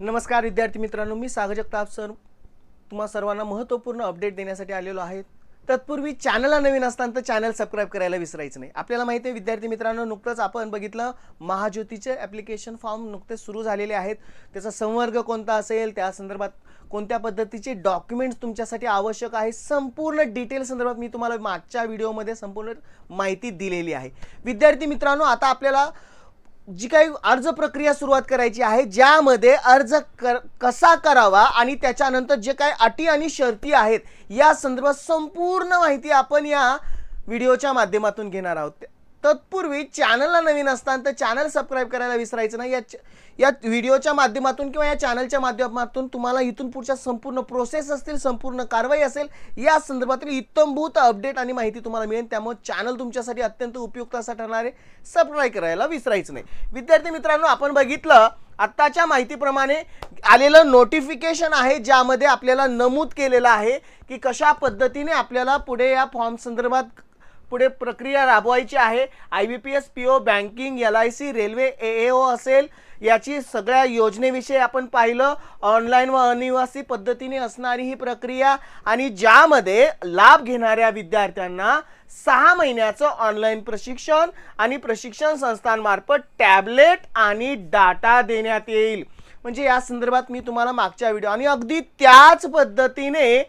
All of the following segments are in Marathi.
नमस्कार विद्यार्थी मित्रांनो मी सागर जगताप सर. तुम्हा सर्वांना महत्त्वपूर्ण अपडेट देण्यासाठी आलेलो आहे. तत्पूर्वी चॅनलला नवीन असताना तर चॅनल सबस्क्राईब करायला विसरायचं नाही. आपल्याला माहिती आहे विद्यार्थी मित्रांनो नुकतंच आपण बघितलं महाज्योतीचे ॲप्लिकेशन फॉर्म नुकतेच सुरू झालेले आहेत. त्याचा संवर्ग कोणता असेल त्या संदर्भात कोणत्या पद्धतीचे डॉक्युमेंट्स तुमच्यासाठी आवश्यक आहे संपूर्ण डिटेल संदर्भात मी तुम्हाला मागच्या व्हिडिओमध्ये संपूर्ण माहिती दिलेली आहे. विद्यार्थी मित्रांनो आता आपल्याला जी काही अर्ज प्रक्रिया सुरुवात करायची आहे ज्यामध्ये अर्ज कर कसा करावा आणि त्याच्यानंतर जे काही अटी आणि शर्ती आहेत या संदर्भात संपूर्ण माहिती आपण या व्हिडिओच्या माध्यमातून घेणार आहोत. तत्पूर्वी चॅनलला नवीन असताना तर चॅनल सबस्क्राईब करायला विसरायचं नाही. या या व्हिडिओच्या माध्यमातून किंवा या चॅनलच्या माध्यमातून तुम्हाला इथून पुढच्या संपूर्ण प्रोसेस असतील संपूर्ण कारवाई असेल या संदर्भातील इत्तमभूत अपडेट आणि माहिती तुम्हाला मिळेल. त्यामुळे चॅनल तुमच्यासाठी अत्यंत उपयुक्त असा ठरणार आहे. सबस्क्राईब करायला विसरायचं नाही. विद्यार्थी मित्रांनो आपण बघितलं आत्ताच्या माहितीप्रमाणे आलेलं नोटिफिकेशन आहे ज्यामध्ये आपल्याला नमूद केलेलं आहे की कशा पद्धतीने आपल्याला पुढे या फॉर्म संदर्भात पुढे प्रक्रिया राबवायची आहे. I B P S P O banking L I C railway A A O असेल याची सगळ्या योजनेविषयी आपण पाहिलं. ऑनलाईन व अनिवासी पद्धतीने असणारी ही प्रक्रिया आणि ज्यामध्ये लाभ घेणाऱ्या विद्यार्थ्यांना सहा महिन्याचं ऑनलाईन प्रशिक्षण आणि प्रशिक्षण संस्थांमार्फत टॅबलेट आणि डाटा देण्यात येईल. म्हणजे या संदर्भात मी तुम्हाला मागच्या व्हिडिओ आणि अगदी त्याच पद्धतीने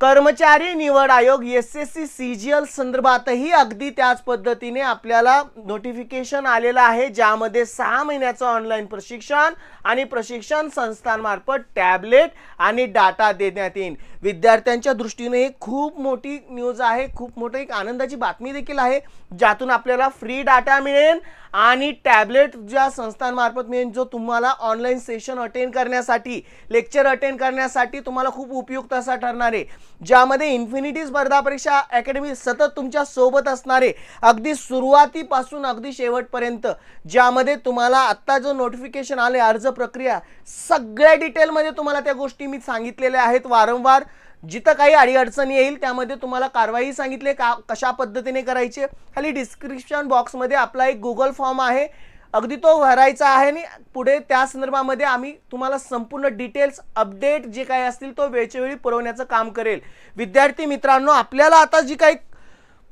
कर्मचारी निवड आयोग S S C C G L संदर्भातही अगदी त्याच पद्धतीने आपल्याला नोटिफिकेशन आलेलं आहे ज्यामध्ये सहा महिन्याचं ऑनलाईन प्रशिक्षण आणि प्रशिक्षण संस्थांमार्फत टॅबलेट आणि डाटा देण्यात येईल. विद्यार्थ्यांच्या दृष्टीने ही खूप मोठी न्यूज आहे खूप मोठी एक आनंदाची बातमी देखील आहे ज्यातून आपल्याला फ्री डाटा मिळेल आणि टॅबलेट ज्या संस्थांमार्फत मिळेल जो तुम्हाला ऑनलाईन सेशन अटेंड करण्यासाठी लेक्चर अटेंड करण्यासाठी तुम्हाला खूप उपयुक्त असा ठरणार आहे. ज्यामध्ये इन्फिनिटी स्पर्धा परीक्षा अकॅडमी सतत तुमच्यासोबत असणारे अगदी सुरुवातीपासून अगदी शेवटपर्यंत ज्यामध्ये तुम्हाला आत्ता जो नोटिफिकेशन आले अर्ज प्रक्रिया सगळ्या डिटेलमध्ये तुम्हाला त्या गोष्टी मी सांगितलेल्या आहेत वारंवार. जिथं काही अडीअडचणी येईल त्यामध्ये तुम्हाला कारवाई सांगितले का कशा पद्धतीने करायची खाली डिस्क्रिप्शन बॉक्समध्ये आपला एक गुगल फॉर्म आहे. अगदी तो भरायचा आहे आणि पुढे त्या संदर्भामध्ये आम्ही तुम्हाला संपूर्ण डिटेल्स अपडेट जे काही असतील तो वेळच्या वेळी पुरवण्याचं काम करेल. विद्यार्थी मित्रांनो आपल्याला आता जी काही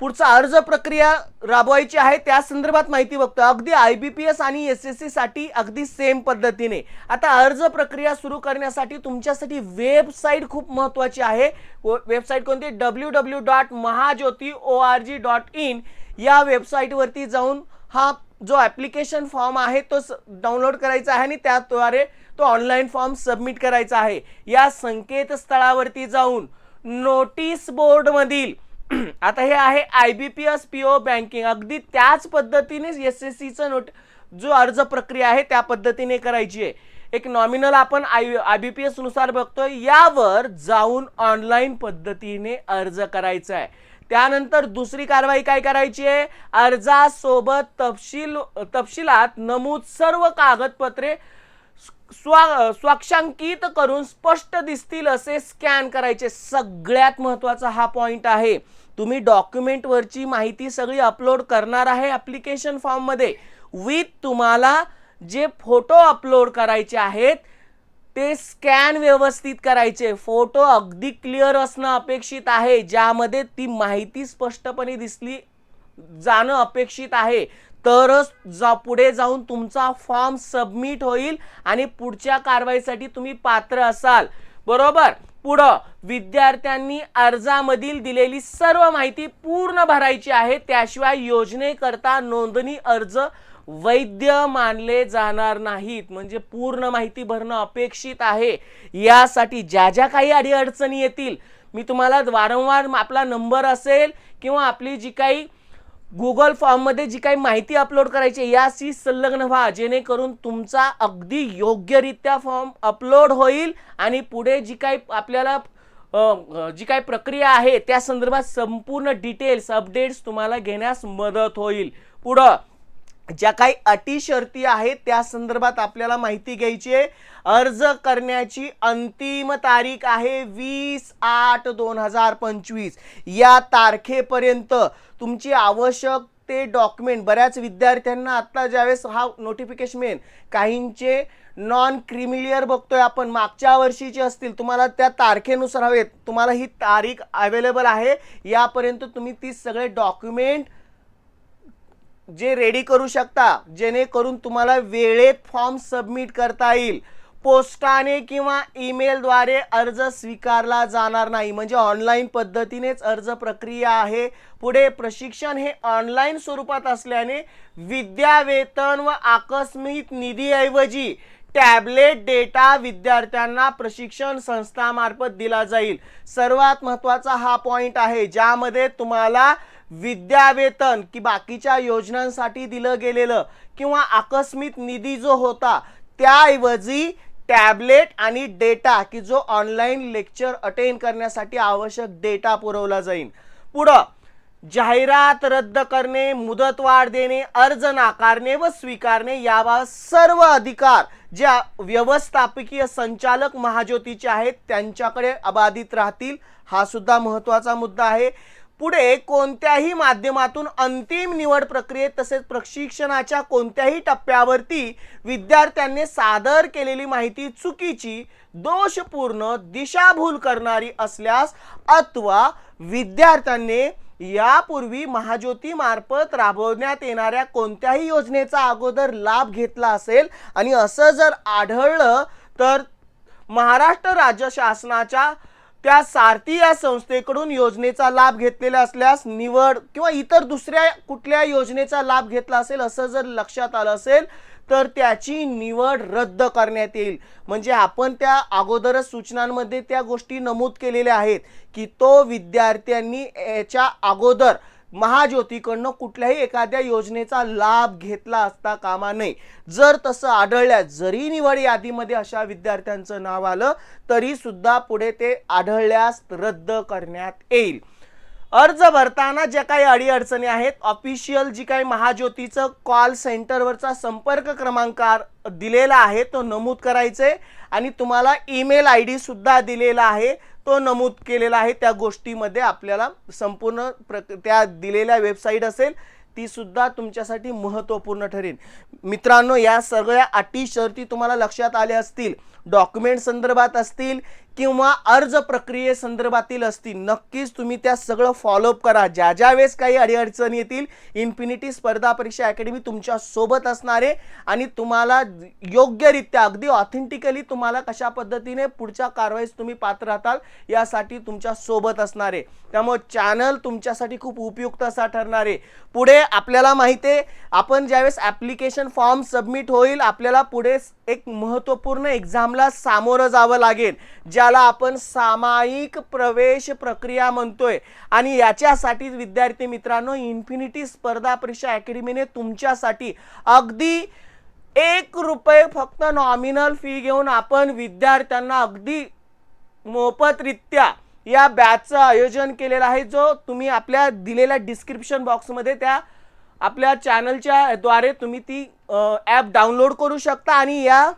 पुढचा अर्ज प्रक्रिया राबवायची आहे त्या संदर्भात माहिती बघतो. अगदी आय बी पी एस आणि एस एस सीसाठी अगदी सेम पद्धतीने. आता अर्ज प्रक्रिया सुरू करण्यासाठी तुमच्यासाठी वेबसाईट खूप महत्त्वाची आहे. वेबसाईट कोणती? W W dot Mahajyoti O R G dot in या वेबसाईटवरती जाऊन हा जो ॲप्लिकेशन फॉर्म आहे तो डाउनलोड करायचा आहे आणि त्याद्वारे तो ऑनलाईन फॉर्म सबमिट करायचा आहे. या संकेतस्थळावरती जाऊन नोटीस बोर्डमधील आता हे आहे I B P S P O banking अगदी त्याच पद्धतीने एस एस सीचं नोट जो अर्ज प्रक्रिया आहे त्या पद्धतीने करायची आहे. एक नॉमिनल आपण आय आय बी पी एसनुसार बघतोय. यावर जाऊन ऑनलाईन पद्धतीने अर्ज करायचा आहे. त्यानंतर दुसरी कारवाई काय करायची आहे? अर्जासोबत तपशील तपशिलात नमूद सर्व कागदपत्रे स्वा स्वाक्षांकित करून स्पष्ट दिसतील असे स्कॅन करायचे. सगळ्यात महत्त्वाचा हा पॉईंट आहे. तुम्ही डॉक्युमेंटवरची माहिती सगळी अपलोड करणार आहे ॲप्लिकेशन फॉर्ममध्ये. विथ तुम्हाला जे फोटो अपलोड करायचे आहेत ते स्कॅन व्यवस्थित करायचे. फोटो अगदी क्लिअर असणं अपेक्षित आहे. ज्यामध्ये ती माहिती स्पष्टपणे दिसली जाणं अपेक्षित आहे. तरच जा पुढे जाऊन तुमचा फॉर्म सबमिट होईल आणि पुढच्या कारवाईसाठी तुम्ही पात्र असाल. बरोबर? पुढं विद्यार्थ्यांनी अर्जामधील दिलेली सर्व माहिती पूर्ण भरायची आहे. त्याशिवाय योजनेकरता नोंदणी अर्ज वैद्य मानले जाणार नाहीत. म्हणजे पूर्ण माहिती भरणं अपेक्षित आहे. यासाठी ज्या ज्या काही अडीअडचणी येतील मी तुम्हाला वारंवार आपला नंबर असेल किंवा आपली जी काही गुगल फॉर्ममध्ये जी काही माहिती अपलोड करायची आहे, याशी संलग्न व्हा. जेणेकरून तुमचा अगदी योग्यरित्या फॉर्म अपलोड होईल आणि पुढे जी काही आपल्याला जी काही प्रक्रिया आहे त्या संदर्भात संपूर्ण डिटेल्स अपडेट्स तुम्हाला घेण्यास मदत होईल. पुढं ज्या काही अटी शर्ती आहेत त्या संदर्भात आपल्याला माहिती घ्यायची आहे. अर्ज करण्याची अंतिम तारीख आहे वीस आठ दोन हजार पंचवीस. या तारखेपर्यंत तुमची आवश्यक ते डॉक्युमेंट बऱ्याच विद्यार्थ्यांना आत्ता ज्यावेळेस हा नोटिफिकेशन मिळेल काहींचे नॉन क्रिमिलियर बघतोय आपण मागच्या वर्षीचे असतील तुम्हाला त्या तारखेनुसार हवेत तुम्हाला ही तारीख अवेलेबल आहे यापर्यंत तुम्ही ती सगळे डॉक्युमेंट जे रेडी करू शकता जेणेकरून तुम्हाला वेळेत फॉर्म सबमिट करता येईल. पोस्टाने किंवा ईमेलद्वारे अर्ज स्वीकारला जाणार नाही. म्हणजे ऑनलाईन पद्धतीनेच अर्ज प्रक्रिया आहे. पुढे प्रशिक्षण हे ऑनलाईन स्वरूपात असल्याने विद्यावेतन व आकस्मिक निधीऐवजी टॅबलेट डेटा विद्यार्थ्यांना प्रशिक्षण संस्थामार्फत दिला जाईल. सर्वात महत्त्वाचा हा पॉईंट आहे ज्यामध्ये तुम्हाला विद्यावेतन की बाकीच्या योजनांसाठी दिलं गेलेलं किंवा आकस्मिक निधी जो होता त्याऐवजी टॅबलेट आणि डेटा की जो ऑनलाईन लेक्चर अटेंड करण्यासाठी आवश्यक डेटा पुरवला जाईल पुढं जाहिरात रद्द करणे मुदतवाढ देणे अर्ज नाकारणे व स्वीकारणे याबाबत सर्व अधिकार ज्या व्यवस्थापकीय संचालक महाज्योतीचे आहेत त्यांच्याकडे अबाधित राहतील हा सुद्धा महत्त्वाचा मुद्दा आहे. पुढे कोणत्याही माध्यमातून अंतिम निवड प्रक्रियेत तसेच प्रशिक्षणाच्या कोणत्याही टप्प्यावरती विद्यार्थ्यांनी सादर केलेली माहिती चुकीची दोषपूर्ण दिशाभूल करणारी असल्यास अथवा विद्यार्थ्यांनी यापूर्वी महाज्योती मार्फत राबवण्यात येणाऱ्या कोणत्याही योजनेचा अगोदर लाभ घेतला असेल आणि असं जर आढळलं तर महाराष्ट्र राज्य शासनाच्या त्या सारथी या संस्थेकडून योजनेचा लाभ घेतलेला असल्यास निवड किंवा इतर दुसऱ्या कुठल्या योजनेचा लाभ घेतला असेल असं जर लक्षात आलं असेल तर त्याची निवड रद्द करण्यात येईल. म्हणजे आपण त्या अगोदरच सूचनांमध्ये त्या गोष्टी नमूद केलेल्या आहेत की तो विद्यार्थ्यांनी याच्या अगोदर महाज्योतीकडनं कुठल्याही एखाद्या योजनेचा लाभ घेतला असता कामा नये. जर तसं आढळल्यास जरी निवड यादीमध्ये अशा विद्यार्थ्यांचं नाव आलं तरी सुद्धा पुढे ते आढळल्यास रद्द करण्यात येईल. अर्ज भरताना ज्या काही अडीअडचणी आहेत ऑफिशियल जी काही महाज्योतीचं कॉल सेंटरवरचा संपर्क क्रमांक दिलेला आहे तो नमूद करायचे आणि तुम्हाला ईमेल आय डी सुद्धा दिलेला आहे. तो नमूद केलेला आहे. त्या गोष्टीमध्ये आपल्याला संपूर्ण प्र त्या दिलेल्या वेबसाईट असेल ती सुद्धा तुमच्यासाठी महत्त्वपूर्ण ठरेल मित्रांनो या सगळ्या अटी शर्ती तुम्हाला लक्षात आल्या असतील. डॉक्युमेंट संदर्भात असतील किंवा अर्ज प्रक्रिये संदर्भातील असतील नक्कीच तुम्ही त्या सगळं फॉलोअप करा. ज्या ज्या वेळेस काही अडीअडचणी येतील इन्फिनिटी स्पर्धा परीक्षा अकॅडमी तुमच्यासोबत असणारे आणि तुम्हाला योग्यरित्या अगदी ऑथेंटिकली तुम्हाला कशा पद्धतीने पुढच्या कारवाईस तुम्ही पात्र राहताल यासाठी तुमच्यासोबत असणारे. त्यामुळे चॅनल तुमच्यासाठी खूप उपयुक्त असा ठरणार आहे. पुढे आपल्याला माहिती आहे आपण ज्यावेळेस ॲप्लिकेशन फॉर्म सबमिट होईल आपल्याला पुढे एक महत्त्वपूर्ण एक्झामला सामोरं जावं लागेल. ज्या ज्याला आपण सामायिक प्रवेश प्रक्रिया म्हणतोय. आणि याच्यासाठी विद्यार्थी मित्रांनो इन्फिनिटी स्पर्धा परीक्षा अकॅडमीने तुमच्यासाठी अगदी एक रुपये फक्त नॉमिनल फी घेऊन आपण विद्यार्थ्यांना अगदी मोफतरित्या या बॅचचं आयोजन केलेलं आहे जो तुम्ही आपल्या दिलेल्या डिस्क्रिप्शन बॉक्समध्ये त्या आपल्या चॅनलच्या द्वारे तुम्ही ती ॲप डाउनलोड करू शकता आणि या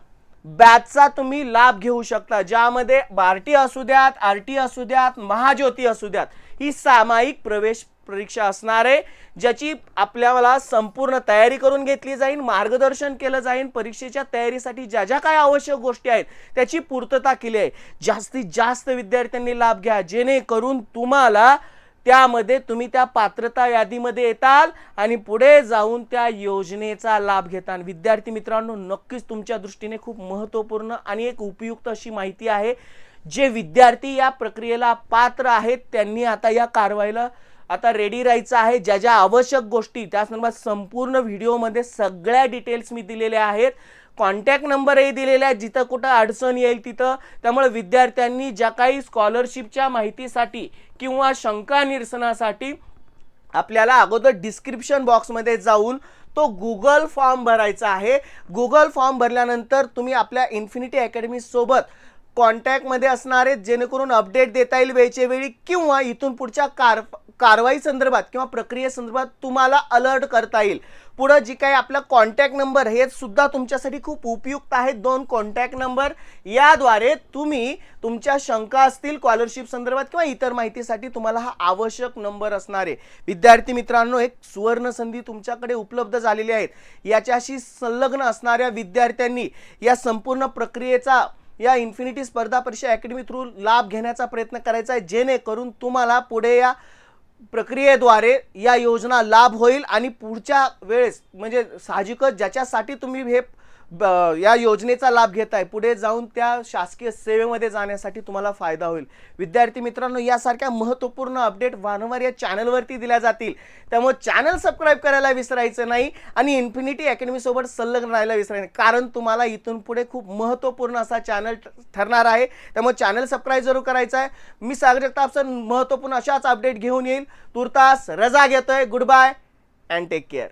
बॅचचा तुम्ही लाभ घेऊ शकता ज्यामध्ये बार्टी असू द्यात आर टी असू द्यात महाज्योती असू द्यात ही सामायिक प्रवेश परीक्षा असणार आहे ज्याची आपल्याला संपूर्ण तयारी करून घेतली जाईल मार्गदर्शन केलं जाईल परीक्षेच्या तयारीसाठी ज्या ज्या काय आवश्यक गोष्टी आहेत त्याची पूर्तता केली आहे. जास्तीत जास्त विद्यार्थ्यांनी लाभ घ्या जेणेकरून तुम्हाला त्यामध्ये तुम्ही त्या पात्रता यादीमध्ये येताल आणि पुढे जाऊन त्या योजनेचा लाभ घेताल. विद्यार्थी मित्रांनो नक्कीच तुमच्या दृष्टीने खूप महत्त्वपूर्ण आणि एक उपयुक्त अशी माहिती आहे. जे विद्यार्थी या प्रक्रियेला पात्र आहेत त्यांनी आता या कारवाईला आता रेडी राहायचं आहे. ज्या ज्या आवश्यक गोष्टी त्या संदर्भात संपूर्ण व्हिडिओमध्ये सगळ्या डिटेल्स मी दिलेल्या आहेत. कॉन्टॅक्ट नंबरही दिलेला आहे जिथं कुठं अडचण येईल तिथं. त्यामुळे विद्यार्थ्यांनी ज्या काही स्कॉलरशिपच्या माहितीसाठी किंवा शंका निरसनासाठी आपल्याला अगोदर डिस्क्रिप्शन बॉक्समध्ये जाऊन तो गुगल फॉर्म भरायचा आहे. गुगल फॉर्म भरल्यानंतर तुम्ही आपल्या इन्फिनिटी अकॅडमीसोबत कॉन्टॅक्टमध्ये असणार आहेत जेणेकरून अपडेट देता येईल वेळच्या वेळी किंवा इथून पुढच्या कार कारवाई संदर्भात किंवा प्रक्रियेसंदर्भात तुम्हाला अलर्ट करता येईल. पुढं जी काही आपला कॉन्टॅक्ट नंबर हे सुद्धा तुमच्यासाठी खूप उपयुक्त आहेत दोन कॉन्टॅक्ट नंबर याद्वारे तुम्ही तुमच्या शंका असतील स्कॉलरशिप संदर्भात किंवा इतर माहितीसाठी तुम्हाला हा आवश्यक नंबर असणार. आहे विद्यार्थी मित्रांनो एक सुवर्ण संधी तुमच्याकडे उपलब्ध झालेली आहेत याच्याशी संलग्न असणाऱ्या विद्यार्थ्यांनी या संपूर्ण प्रक्रियेचा या इन्फिनिटी स्पर्धा परीक्षा अकॅडमी थ्रू लाभ घेण्याचा प्रयत्न करायचा आहे जेणेकरून तुम्हाला पुढे या प्रक्रियेद्वारे या योजना लाभ होईल आणि पुढच्या वेळेस म्हणजे साहजिकच ज्याच्यासाठी तुम्ही हे या योजनेचा लाभ घेताय पुढे जाऊन त्या शासकीय सेवेमध्ये जाण्यासाठी तुम्हाला फायदा होईल. विद्यार्थी मित्रांनो यासारख्या महत्त्वपूर्ण अपडेट वारंवार या चॅनलवरती दिल्या जातील. त्यामुळे चॅनल सबस्क्राईब करायला विसरायचं नाही आणि इन्फिनिटी अकॅडमीसोबत संलग्न राहायला विसरायचं कारण तुम्हाला इथून पुढे खूप महत्त्वपूर्ण असा चॅनल ठरणार आहे. त्यामुळे चॅनल सबस्क्राईब जरूर करायचं आहे. मी सागर जगताप सर महत्त्वपूर्ण अशाच अपडेट घेऊन येईल. तुर्तास रजा घेतोय. Goodbye and take care